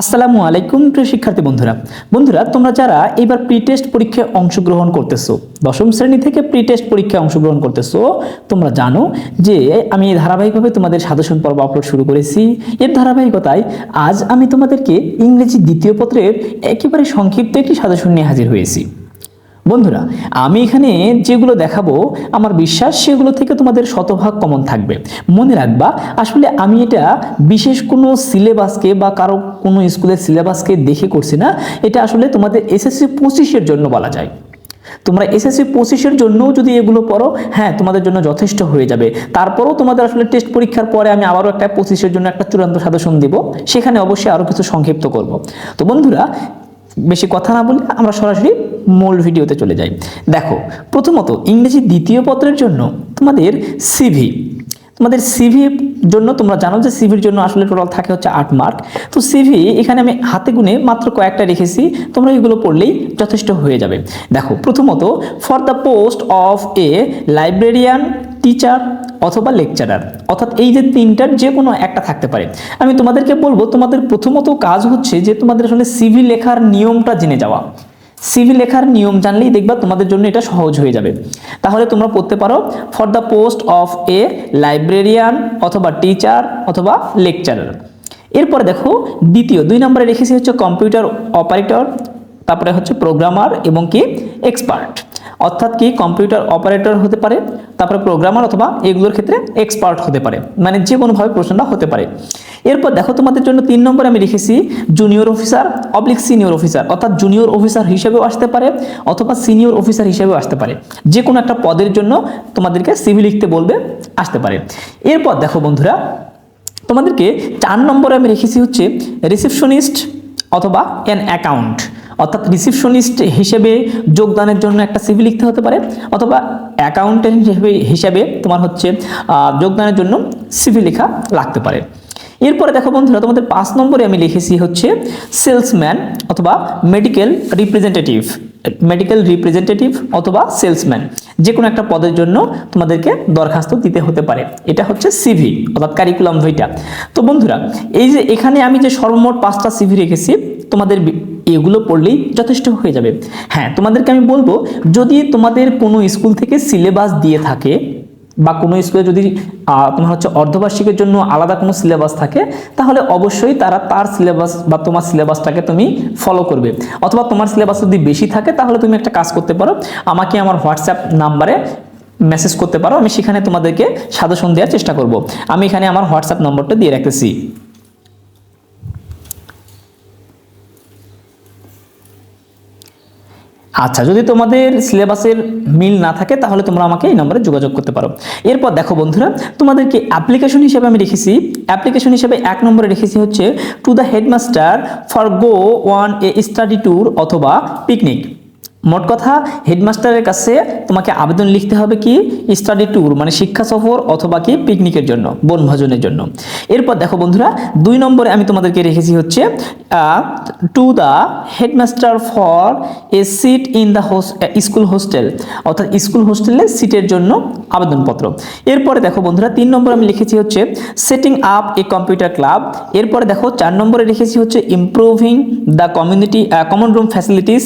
আসসালামু আলাইকুম, প্রিয় শিক্ষার্থী বন্ধুরা। বন্ধুরা, তোমরা যারা এবার প্রি টেস্ট পরীক্ষায় অংশগ্রহণ করতেছো, দশম শ্রেণি থেকে প্রি টেস্ট পরীক্ষায় অংশগ্রহণ করতেছো, তোমরা জানো যে আমি ধারাবাহিকভাবে তোমাদের সাধারণ পর্ব আপলোড শুরু করেছি। এর ধারাবাহিকতায় আজ আমি তোমাদেরকে ইংরেজি দ্বিতীয় পত্রের একেবারে সংক্ষিপ্ত একটি সাজেশন নিয়ে হাজির হয়েছি। বন্ধুরা, আমি এখানে যেগুলো দেখাবো, আমার বিশ্বাস সেগুলো থেকে তোমাদের শতভাগ কমন থাকবে। মনে রাখবা, আসলে আমি এটা বিশেষ কোনো সিলেবাসকে বা কারও কোনো স্কুলের সিলেবাসকে দেখে করছি না, এটা আসলে তোমাদের এসএসসি পঁচিশের জন্য বলা যায়। তোমরা এসএসসি পঁচিশের জন্যও যদি এগুলো পড়ো হ্যাঁ তোমাদের জন্য যথেষ্ট হয়ে যাবে। তারপরেও তোমাদের আসলে টেস্ট পরীক্ষার পরে আমি আবারও একটা পঁচিশের জন্য একটা চূড়ান্ত সাজেশন দিব, সেখানে অবশ্যই আরও কিছু সংক্ষিপ্ত করব। তো বন্ধুরা, বেশি কথা না বলে আমরা সরাসরি মূল ভিডিওতে চলে যাই। দেখো, প্রথমত ইংরেজি দ্বিতীয় পত্রের জন্য তোমাদের সিভি তোমাদের সিভির জন্য তোমরা জানো যে সিভির জন্য আসলে টোটাল থাকে হচ্ছে আট মার্ক তো সিভি এখানে আমি হাতে গুনে মাত্র কয়েকটা রেখেছি, তোমরা এগুলো পড়লেই যথেষ্ট হয়ে যাবে। দেখো, প্রথমত for the post of a librarian teacher অথবা লেকচারার অর্থাৎ এই যে তিনটার যে কোনো একটা থাকতে পারে। আমি তোমাদেরকে বলব, তোমাদের প্রথমত কাজ হচ্ছে যে তোমাদের আসলে সিভি লেখার নিয়মটা জেনে যাওয়া। সিভি লেখার নিয়ম জানলেই দেখবা তোমাদের জন্য এটা সহজ হয়ে যাবে। তাহলে তোমরা পড়তে পারো for the post of a librarian অথবা টিচার অথবা লেকচারার এরপরে দেখো, দ্বিতীয়, দুই নম্বরে রেখেছি হচ্ছে কম্পিউটার অপারেটর তারপরে হচ্ছে প্রোগ্রামার এবং কি এক্সপার্ট অর্থাৎ কি কম্পিউটার অপারেটর হতে পারে, তারপরে প্রোগ্রামার অথবা এগুলোর ক্ষেত্রে এক্সপার্ট হতে পারে মানে যে কোনোভাবে প্রশ্নটা হতে পারে। এরপর দেখো তোমাদের জন্য তিন নম্বরে আমি লিখেছি junior officer oblique senior officer অর্থাৎ জুনিয়র অফিসার হিসেবেও আসতে পারে অথবা সিনিয়র অফিসার হিসেবেও আসতে পারে। যে কোনো একটা পদের জন্য তোমাদেরকে সিভি লিখতে বলবে, আসতে পারে। এরপর দেখো বন্ধুরা, তোমাদেরকে চার নম্বরে আমি রেখেছি হচ্ছে রিসেপশনিস্ট অথবা এন অ্যাকাউন্ট অর্থাৎ রিসিপশনিস্ট হিসেবে যোগদানের জন্য একটা সিভি লিখতে হতে পারে, অথবা অ্যাকাউন্টেন্ট হিসেবে তোমার হচ্ছে যোগদানের জন্য সিভি লেখা লাগতে পারে। এরপরে দেখো বন্ধুরা, তোমাদের পাঁচ নম্বরে আমি লিখেছি হচ্ছে সেলসম্যান অথবা মেডিকেল রিপ্রেজেন্টেটিভ মেডিকেল রিপ্রেজেন্টেটিভ অথবা সেলসম্যান। যে কোনো একটা পদের জন্য তোমাদেরকে দরখাস্ত দিতে হতে পারে। এটা হচ্ছে সিভি, অর্থাৎ কারিকুলাম ভিটা তো বন্ধুরা, এই যে এখানে আমি যে সর্বমোট পাঁচটা সিভি রেখেছি, তোমাদের এগুলো পড়লেই যথেষ্ট হয়ে যাবে। হ্যাঁ তোমাদেরকে আমি বলব, যদি তোমাদের কোনো স্কুল থেকে সিলেবাস দিয়ে থাকে বা কোনো স্কুলে যদি তোমার হচ্ছে অর্ধবার্ষিকের জন্য আলাদা কোনো সিলেবাস থাকে, তাহলে অবশ্যই তারা তার সিলেবাস বা তোমার সিলেবাসটাকে তুমি ফলো করবে। অথবা তোমার সিলেবাস যদি বেশি থাকে, তাহলে তুমি একটা কাজ করতে পারো। আমাকে আমার হোয়াটসঅ্যাপ নাম্বারে মেসেজ করতে পারো, আমি সেখানে তোমাদেরকে সাজেশন দেওয়ার চেষ্টা করব। আমি এখানে আমার হোয়াটসঅ্যাপ নম্বরটা দিয়ে রাখতেছি। আচ্ছা যদি তোমাদের সিলেবাসের মিল না থাকে, তাহলে তোমরা আমাকে এই নম্বরে যোগাযোগ করতে পারো। এরপর দেখো বন্ধুরা, তোমাদেরকে অ্যাপ্লিকেশন হিসেবে আমি রেখেছি। অ্যাপ্লিকেশন হিসেবে এক নম্বরে রেখেছি হচ্ছে to the headmaster for go one a study tour অথবা পিকনিক মোট কথা, হেডমাস্টারের কাছে তোমাকে আবেদন লিখতে হবে কি? স্টাডি ট্যুর মানে শিক্ষা সফর অথবা কি? পিকনিকের জন্য, বনভোজনের জন্য। এরপর দেখো বন্ধুরা, দুই নম্বরে আমি তোমাদেরকে রেখেছি হচ্ছে to the headmaster for a seat in the school hostel অর্থাৎ স্কুল হোস্টেলে সিটের জন্য আবেদনপত্র। এরপরে দেখো বন্ধুরা, তিন নম্বর আমি লিখেছি হচ্ছে setting up a computer club এরপরে দেখো চার নম্বরে রেখেছি হচ্ছে improving the community common room facilities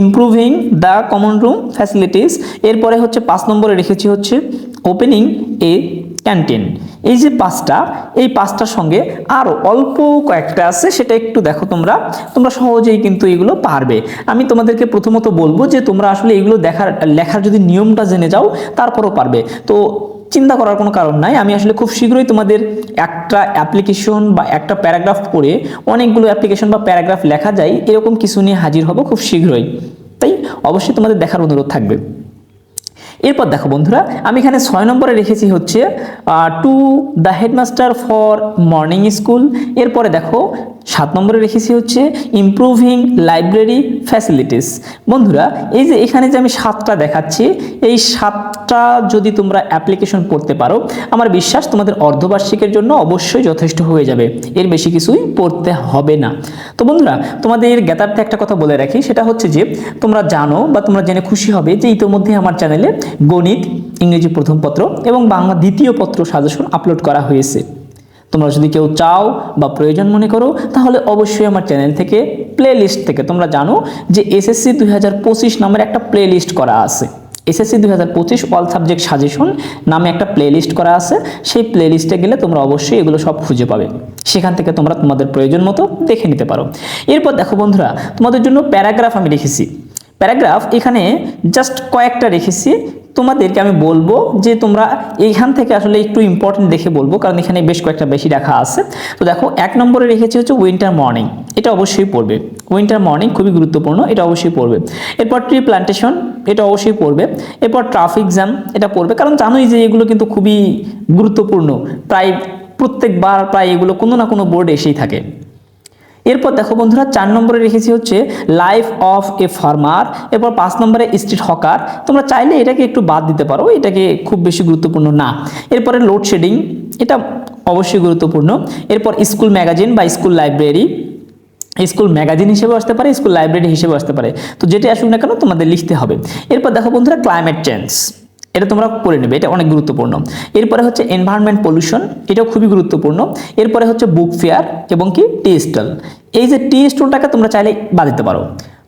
improving the common room facilities এরপরে হচ্ছে পাঁচ নম্বরে রেখেছি হচ্ছে ওপেনিং এ ক্যান্টিন এই যে পাঁচটা, এই পাঁচটার সঙ্গে আরও অল্প কয়েকটা আছে, সেটা একটু দেখো তোমরা। তোমরা সহজেই কিন্তু এগুলো পারবে। আমি তোমাদেরকে প্রথমত বলব যে তোমরা আসলে এগুলো দেখার, লেখার যদি নিয়মটা জেনে যাও, তারপরও পারবে। তো চিন্তা করার কোনো কারণ নাই। আমি আসলে খুব শীঘ্রই তোমাদের একটা অ্যাপ্লিকেশন বা একটা প্যারাগ্রাফ পড়ে অনেকগুলো অ্যাপ্লিকেশন বা প্যারাগ্রাফ লেখা যায়, এরকম কিছু নিয়ে হাজির হব খুব শীঘ্রই। তাই অবশ্যই তোমাদের দেখার অনুরোধ থাকবে। এরপর দেখো বন্ধুরা, আমি এখানে ছয় নম্বরে রেখেছি হচ্ছে to the headmaster for morning school এরপরে দেখো সাত নম্বরে রেখেছি হচ্ছে ইমপ্রুভিং লাইব্রেরি ফ্যাসিলিটিস বন্ধুরা, এই যে এখানে যে আমি সাতটা দেখাচ্ছি, এই সাতটা যদি তোমরা অ্যাপ্লিকেশন করতে পারো, আমার বিশ্বাস তোমাদের অর্ধবার্ষিকের জন্য অবশ্যই যথেষ্ট হয়ে যাবে। এর বেশি কিছুই পড়তে হবে না। তো বন্ধুরা, তোমাদের জ্ঞাতার্থে একটা কথা বলে রাখি, সেটা হচ্ছে যে তোমরা জানো বা তোমরা জেনে খুশি হবে যে ইতোমধ্যে আমার চ্যানেলে গণিত, ইংরেজি প্রথম পত্র এবং বাংলা দ্বিতীয় পত্র সাজেশন আপলোড করা হয়েছে। তোমরা যদি কেউ চাও বা প্রয়োজন মনে করো, তাহলে অবশ্যই আমার চ্যানেল থেকে প্লে লিস্ট থেকে তোমরা জানো যে এসএসসি দুই হাজার পঁচিশ নামের একটা প্লে লিস্ট করা আছে। এসএসসি দুই হাজার পঁচিশ অল সাবজেক্ট সাজেশন নামে একটা প্লে লিস্ট করা আছে। সেই প্লে লিস্টে গেলে তোমরা অবশ্যই এগুলো সব খুঁজে পাবে। সেখান থেকে তোমরা তোমাদের প্রয়োজন মতো দেখে নিতে পারো। এরপর দেখো বন্ধুরা, তোমাদের জন্য প্যারাগ্রাফ আমি রেখেছি। প্যারাগ্রাফ এখানে জাস্ট কয়েকটা রেখেছি। তোমাদেরকে আমি বলব যে তোমরা এইখান থেকে আসলে একটু ইম্পর্টেন্ট দেখে বলব, কারণ এখানে বেশ কয়েকটা বেশি রাখা আছে। তো দেখো, এক নম্বরে রেখেছি হচ্ছে উইন্টার মর্নিং এটা অবশ্যই পড়বে। উইন্টার মর্নিং খুবই গুরুত্বপূর্ণ, এটা অবশ্যই পড়বে। এরপর ট্রি প্লান্টেশন এটা অবশ্যই পড়বে। এরপর ট্রাফিক জ্যাম এটা পড়বে। কারণ জানোই যে এগুলো কিন্তু খুবই গুরুত্বপূর্ণ। প্রায় প্রত্যেকবার প্রায় এগুলো কোনো না কোনো বোর্ডে এসেই থাকে। এরপর দেখো বন্ধুরা, চার নম্বরে রেখেছি হচ্ছে লাইফ অফ এ ফার্মার এরপর পাঁচ নম্বরে স্ট্রিট হকার তোমরা চাইলে এটাকে একটু বাদ দিতে পারো, এটাকে খুব বেশি গুরুত্বপূর্ণ না। এরপরে লোডশেডিং এটা অবশ্যই গুরুত্বপূর্ণ। এরপর স্কুল ম্যাগাজিন বা স্কুল লাইব্রেরি স্কুল ম্যাগাজিন হিসেবে আসতে পারে স্কুল লাইব্রেরি হিসেবে আসতে পারে। তো যেটি আসুক না কেন, তোমাদের লিখতে হবে। এরপর দেখো বন্ধুরা ক্লাইমেট চেঞ্জ এটা তোমরা পড়ে নেবে, এটা অনেক গুরুত্বপূর্ণ। এরপরে হচ্ছে এনভায়রনমেন্ট পলিউশন এটাও খুবই গুরুত্বপূর্ণ। এরপরে হচ্ছে বুক ফেয়ার এবং কি টি স্টল এই যে টি স্টলটাকে তোমরা চাইলে বাদ দিতে পারো।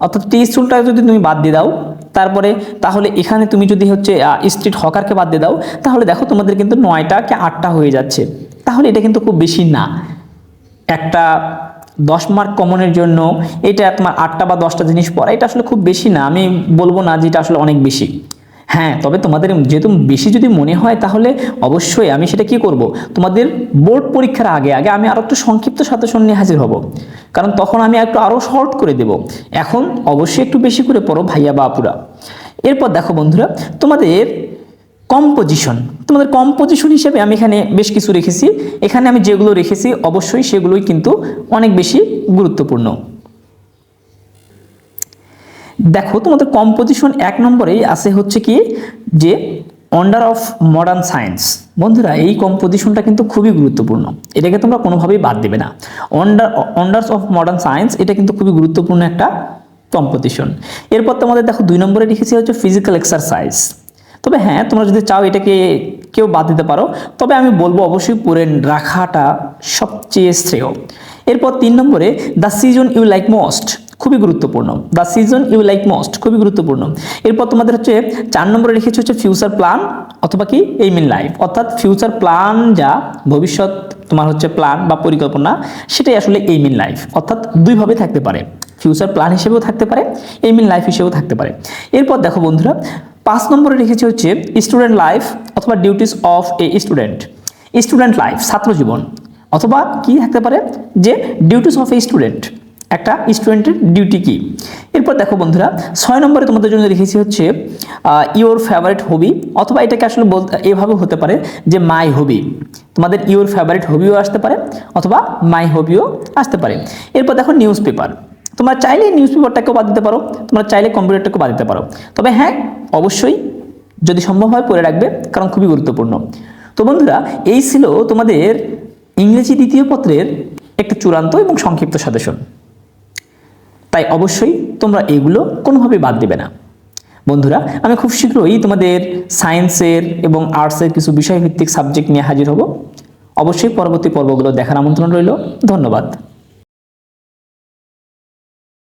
অর্থাৎ টি স্টলটাকে যদি তুমি বাদ দিয়ে দাও, তারপরে তাহলে এখানে তুমি যদি হচ্ছে স্ট্রিট হকারকে বাদ দিয়ে দাও, তাহলে দেখো তোমাদের কিন্তু নয়টা কি আটটা হয়ে যাচ্ছে। তাহলে এটা কিন্তু খুব বেশি না। একটা দশ মার্ক কমনের জন্য এটা তোমার আটটা বা দশটা জিনিস পড়া, এটা আসলে খুব বেশি না। আমি বলব না যে এটা আসলে অনেক বেশি। হ্যাঁ তবে তোমাদের যেহেতু বেশি যদি মনে হয় তাহলে অবশ্যই আমি সেটা কি করব? তোমাদের বোর্ড পরীক্ষার আগে আগে আমি আরও একটু সংক্ষিপ্ত সাজেশন নিয়ে হাজির হব। কারণ তখন আমি একটু আরও শর্ট করে দেব। এখন অবশ্যই একটু বেশি করে পড়ো ভাইয়া বা আপুরা। এরপর দেখো বন্ধুরা, তোমাদের কম্পোজিশন তোমাদের কম্পোজিশন হিসেবে আমি এখানে বেশ কিছু রেখেছি। এখানে আমি যেগুলো রেখেছি, অবশ্যই সেগুলোই কিন্তু অনেক বেশি গুরুত্বপূর্ণ। দেখো, তোমাদের কম্পোজিশন এক নম্বরেই আছে হচ্ছে কি যে অন্ডার অফ মডার্ন সায়েন্স বন্ধুরা, এই কম্পোজিশনটা কিন্তু খুবই গুরুত্বপূর্ণ। এটাকে তোমরা কোনোভাবেই বাদ দেবে না। Wonder wonders of modern science এটা কিন্তু খুবই গুরুত্বপূর্ণ একটা কম্পোজিশন এরপর তোমাদের দেখো, দুই নম্বরে লিখেছি হচ্ছে ফিজিক্যাল এক্সারসাইজ তবে হ্যাঁ তোমরা যদি চাও এটাকে কেউ বাদ দিতে পারো, তবে আমি বলব অবশ্যই পড়ে রাখাটা সবচেয়ে শ্রেয়। এরপর তিন নম্বরে the season you like most খুবই গুরুত্বপূর্ণ। The season you like most খুবই গুরুত্বপূর্ণ। এরপর তোমাদের হচ্ছে চার নম্বরে রেখেছে হচ্ছে ফিউচার প্ল্যান অথবা কি? এইম ইন লাইফ অর্থাৎ ফিউচার প্ল্যান যা ভবিষ্যৎ তোমার হচ্ছে প্ল্যান বা পরিকল্পনা, সেটাই আসলে এইম ইন লাইফ অর্থাৎ দুইভাবে থাকতে পারে। ফিউচার প্ল্যান হিসেবেও থাকতে পারে এইম ইন লাইফ হিসেবেও থাকতে পারে। এরপর দেখো বন্ধুরা, পাঁচ নম্বরে রেখেছি হচ্ছে স্টুডেন্ট লাইফ অথবা duties of a student student life ছাত্র জীবন অথবা কি থাকতে পারে? যে ডিউটিস অফ এ স্টুডেন্ট একটা স্টুডেন্টের ডিউটি কি? এরপর দেখো বন্ধুরা, ছয় নম্বরে তোমাদের জন্য রেখেছি হচ্ছে ইওর ফেভারিট হবি অথবা এটাকে আসলে বলতে এভাবে হতে পারে যে মাই হবি তোমাদের ইওর ফেভারিট হবিও আসতে পারে, অথবা মাই হবিও আসতে পারে। এরপর দেখো নিউজ পেপার তোমরা চাইলে নিউজ পেপারটাকেও বাদ দিতে পারো, তোমরা চাইলে কম্পিউটারটাকেও বাদ দিতে পারো। তবে হ্যাঁ অবশ্যই যদি সম্ভব হয় পড়ে রাখবে, কারণ খুবই গুরুত্বপূর্ণ। তো বন্ধুরা, এই ছিল তোমাদের ইংরেজি দ্বিতীয় পত্রের একটি চূড়ান্ত এবং সংক্ষিপ্ত সাজেশন তাই অবশ্যই তোমরা এগুলো কোনোভাবে বাদ দেবে না। বন্ধুরা, আমি খুব শীঘ্রই তোমাদের সায়েন্সের এবং আর্টসের কিছু বিষয়ভিত্তিক সাবজেক্ট নিয়ে হাজির হব। অবশ্যই পরবর্তী পর্বগুলো দেখার আমন্ত্রণ রইল। ধন্যবাদ।